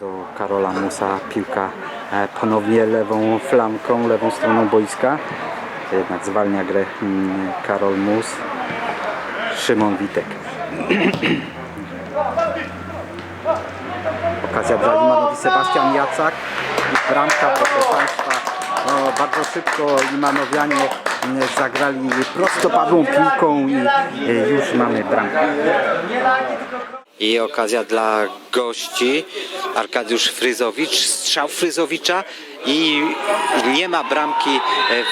Do Karola Musa piłka e, ponownie lewą flanką, lewą stroną boiska. Jednak zwalnia grę mm, Karol Mus. Szymon Witek. Okazja dla Limanowi Sebastian Jacak. I bramka, proszę Państwa. No, bardzo szybko Limanowianie mm, zagrali prostopadłą piłką i e, już mamy bramkę. I okazja dla gości. Arkadiusz Fryzowicz, strzał Fryzowicza i nie ma bramki.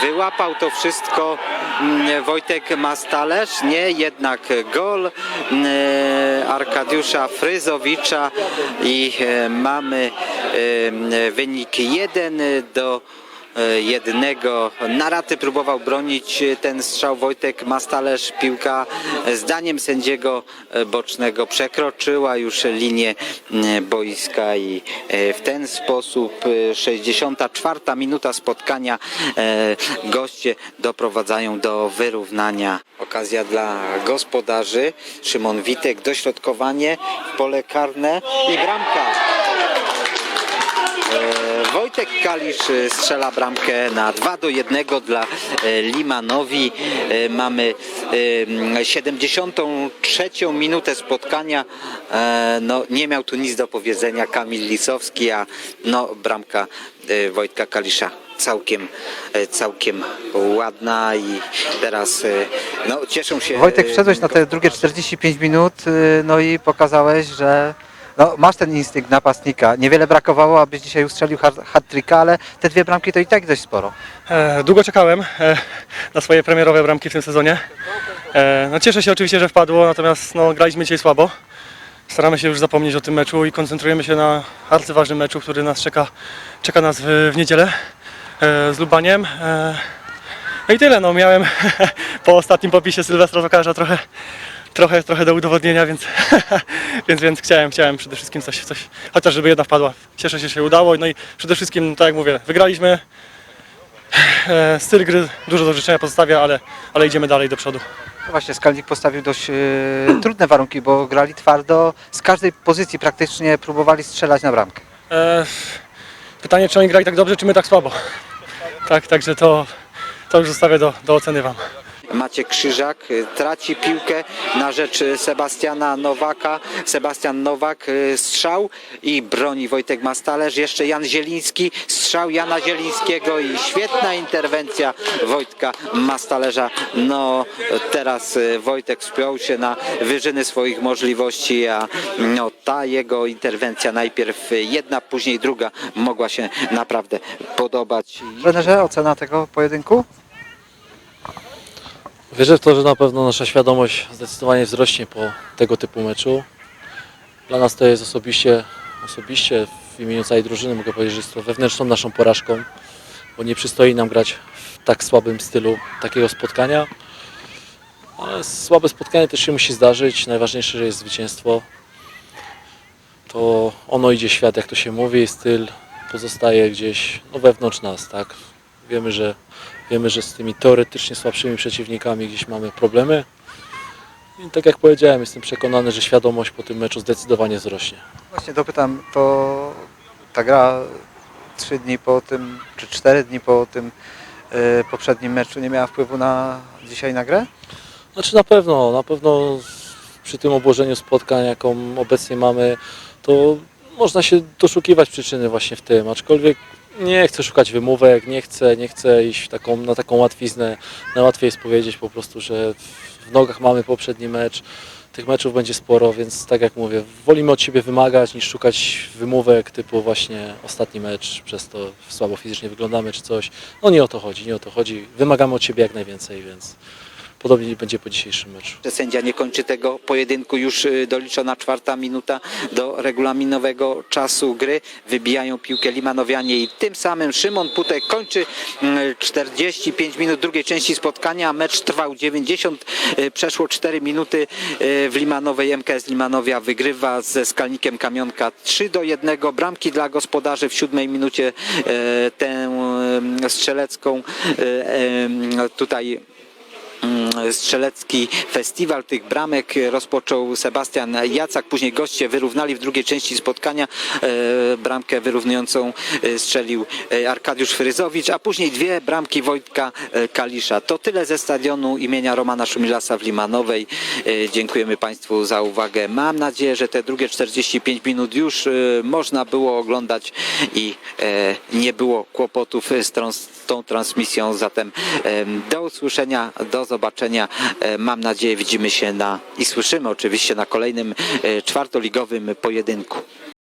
Wyłapał to wszystko mm, Wojtek Mastalerz. Nie, jednak gol mm, Arkadiusza Fryzowicza i e, mamy e, wynik 1 do e, jednego. Na raty próbował bronić e, ten strzał Wojtek Mastalerz. Piłka e, zdaniem sędziego e, bocznego przekroczyła już linię e, boiska i e, w ten sposób e, 64 minuta spotkania e, goście doprowadzają do wyrównania. Okazja dla gospodarzy. Szymon Witek, dośrodkowanie w pole karne i bramka. Wojtek Kalisz e, strzela bramkę na 2 do 1 dla e, Limanowi. E, Mamy e, 73 minutę spotkania. E, No, nie miał tu nic do powiedzenia Kamil Lisowski, a no, bramka Wojtka Kalisza całkiem, całkiem ładna i teraz no, cieszą się. Wojtek, wszedłeś na te drugie 45 minut, y, no i pokazałeś, że no, masz ten instynkt napastnika. Niewiele brakowało, abyś dzisiaj ustrzelił hat- hat-tricka, ale te dwie bramki to i tak dość sporo. E, Długo czekałem e, na swoje premierowe bramki w tym sezonie. E, No cieszę się oczywiście, że wpadło, natomiast no, graliśmy dzisiaj słabo. Staramy się już zapomnieć o tym meczu i koncentrujemy się na arcyważnym meczu, który nas czeka, czeka nas w, w niedzielę e, z Lubaniem. E, No i tyle, no miałem po ostatnim popisie Sylwestra Tokarza trochę, trochę, trochę do udowodnienia, więc, więc, więc chciałem, chciałem przede wszystkim coś, coś, chociaż żeby jedna wpadła. Cieszę się, że się udało, no i przede wszystkim, tak jak mówię, wygraliśmy, E, Styl gry dużo do życzenia pozostawia, ale, ale idziemy dalej do przodu. No Właśnie Skalnik postawił dość y, trudne warunki, bo grali twardo, z każdej pozycji praktycznie próbowali strzelać na bramkę. E, pytanie, czy oni grali tak dobrze, czy my tak słabo. Tak, także to, to już zostawię do, do oceny Wam. Maciek Krzyżak y, traci piłkę na rzecz Sebastiana Nowaka. Sebastian Nowak y, strzał i broni Wojtek Mastalerz. Jeszcze Jan Zieliński, strzał Jana Zielińskiego i świetna interwencja Wojtka Mastalerza. No teraz y, Wojtek spiął się na wyżyny swoich możliwości, a no, ta jego interwencja najpierw jedna, później druga mogła się naprawdę podobać. Trenerze, ocena tego pojedynku? Wierzę w to, że na pewno nasza świadomość zdecydowanie wzrośnie po tego typu meczu. Dla nas to jest osobiście, osobiście w imieniu całej drużyny mogę powiedzieć, że jest to wewnętrzną naszą porażką, bo nie przystoi nam grać w tak słabym stylu takiego spotkania. Ale słabe spotkanie też się musi zdarzyć. Najważniejsze, że jest zwycięstwo. To ono idzie świat, jak to się mówi, styl pozostaje gdzieś no, wewnątrz nas, tak? Wiemy, że Wiemy, że z tymi teoretycznie słabszymi przeciwnikami gdzieś mamy problemy. I tak jak powiedziałem, jestem przekonany, że świadomość po tym meczu zdecydowanie wzrośnie. Właśnie dopytam, to ta gra trzy dni po tym, czy cztery dni po tym y, poprzednim meczu nie miała wpływu na dzisiaj na grę? Znaczy na pewno, na pewno przy tym obłożeniu spotkań, jaką obecnie mamy, to można się doszukiwać przyczyny właśnie w tym, aczkolwiek nie chcę szukać wymówek, nie chcę, nie chcę iść taką, na taką łatwiznę. Najłatwiej jest powiedzieć po prostu, że w nogach mamy poprzedni mecz, tych meczów będzie sporo, więc tak jak mówię, wolimy od siebie wymagać niż szukać wymówek typu właśnie ostatni mecz, przez to słabo fizycznie wyglądamy czy coś. No nie o to chodzi, nie o to chodzi. Wymagamy od siebie jak najwięcej, więc podobnie będzie po dzisiejszym meczu. że sędzia nie kończy tego pojedynku, już y, doliczona czwarta minuta do regulaminowego czasu gry. Wybijają piłkę Limanowianie i tym samym Szymon Putek kończy mm, 45 minut drugiej części spotkania. Mecz trwał 90, y, przeszło 4 minuty y, w Limanowej. MKS Limanowia wygrywa ze Skalnikiem Kamionka 3 do 1. Bramki dla gospodarzy w siódmej minucie y, tę y, strzelecką y, y, tutaj strzelecki festiwal tych bramek rozpoczął Sebastian Jacak, później goście wyrównali w drugiej części spotkania. E, Bramkę wyrównującą e, strzelił e, Arkadiusz Fryzowicz, a później dwie bramki Wojtka Kalisza. To tyle ze stadionu imienia Romana Szumilasa w Limanowej. Dziękujemy Państwu za uwagę. Mam nadzieję, że te drugie 45 minut już można było oglądać i nie było kłopotów z tą, tą transmisją. Zatem em, do usłyszenia, do zobaczenia. E, Mam nadzieję widzimy się na i słyszymy oczywiście na kolejnym e, czwartoligowym pojedynku.